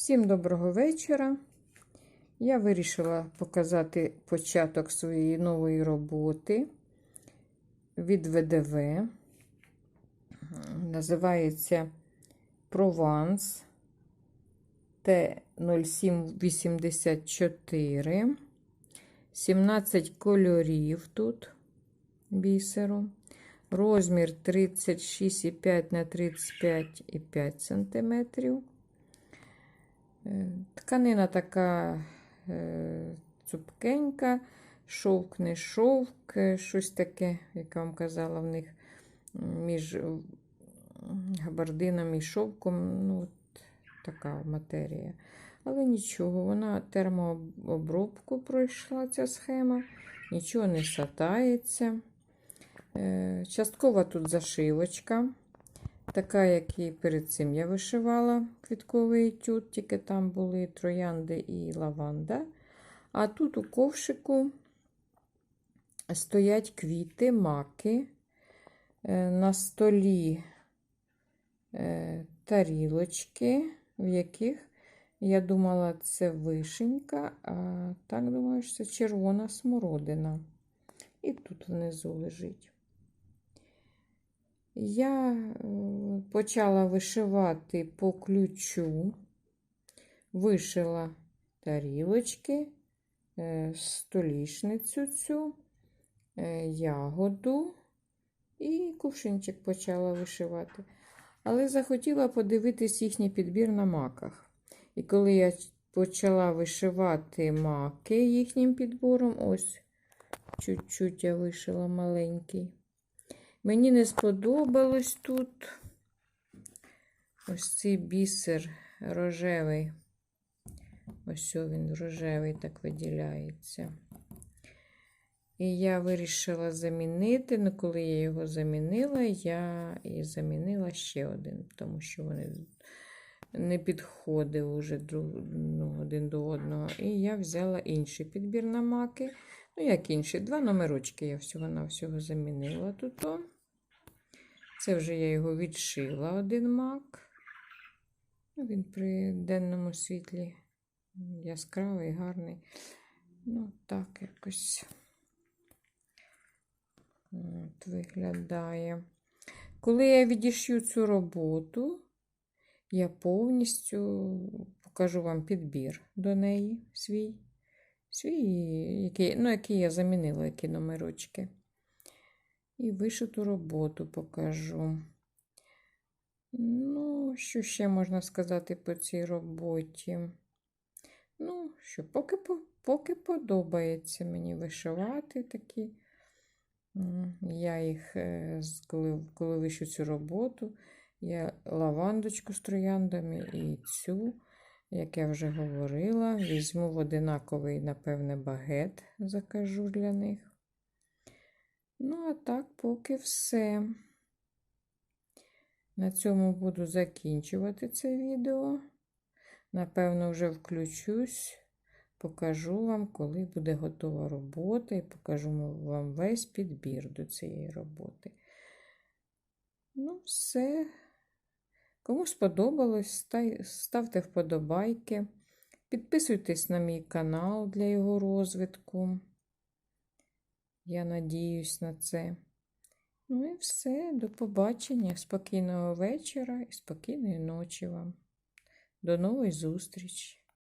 Всім доброго вечора. Я вирішила показати початок своєї нової роботи від ВДВ. Називається Прованс Т0784. 17 кольорів тут бісеру. Розмір 36,5 на 35,5 см. Тканина така е, цупкенька, шовк не шовк, е, щось таке, як я вам казала, в них між габардином і шовком. ну, от Така матерія. Але нічого, вона термообробку пройшла ця схема, нічого не сатається. Е, Часткова тут зашивочка. Така, як і перед цим я вишивала квітковий етюд, тільки там були троянди і лаванда. А тут у ковшику стоять квіти, маки. Е, На столі е, тарілочки, в яких я думала, це вишенька, а так думаю, що це червона смородина. І тут внизу лежить. Я е, почала вишивати по ключу, вишила тарілочки, е, столішницю цю, е, ягоду і кувшинчик почала вишивати. Але захотіла подивитись їхній підбір на маках. І коли я почала вишивати маки їхнім підбором, ось чуть-чуть я вишила маленький. Мені не сподобалось тут ось цей бісер рожевий. Ось він рожевий так виділяється. І я вирішила замінити, але коли я його замінила, я і замінила ще один, тому що вони не підходили вже друг, ну, один до одного. І я взяла інший підбір на маки. Ну, як інші, два номерочки я всього-навсього замінила тут. Це вже я його відшила один мак. Ну, Він при денному світлі яскравий, гарний. Ну, так якось от виглядає. Коли я відішью цю роботу, я повністю покажу вам підбір до неї свій. Свій, який, ну, який я замінила, які номерочки. І вишиту роботу покажу. Ну, що ще можна сказати по цій роботі? Ну, що, поки поки подобається мені вишивати такі. Я їх, е, коли коли вишу цю роботу, я лавандочку з трояндами і цю, як я вже говорила, візьму в одинаковий, напевне, багет, закажу для них. Ну, а так, поки все. На цьому буду закінчувати це відео. Напевно, вже включусь, покажу вам, коли буде готова робота, і покажу вам весь підбір до цієї роботи. Ну, все. Кому сподобалось, ставте вподобайки. Підписуйтесь на мій канал для його розвитку. Я надіюсь на це. Ну і все, до побачення, спокійного вечора і спокійної ночі вам. До нової зустрічі!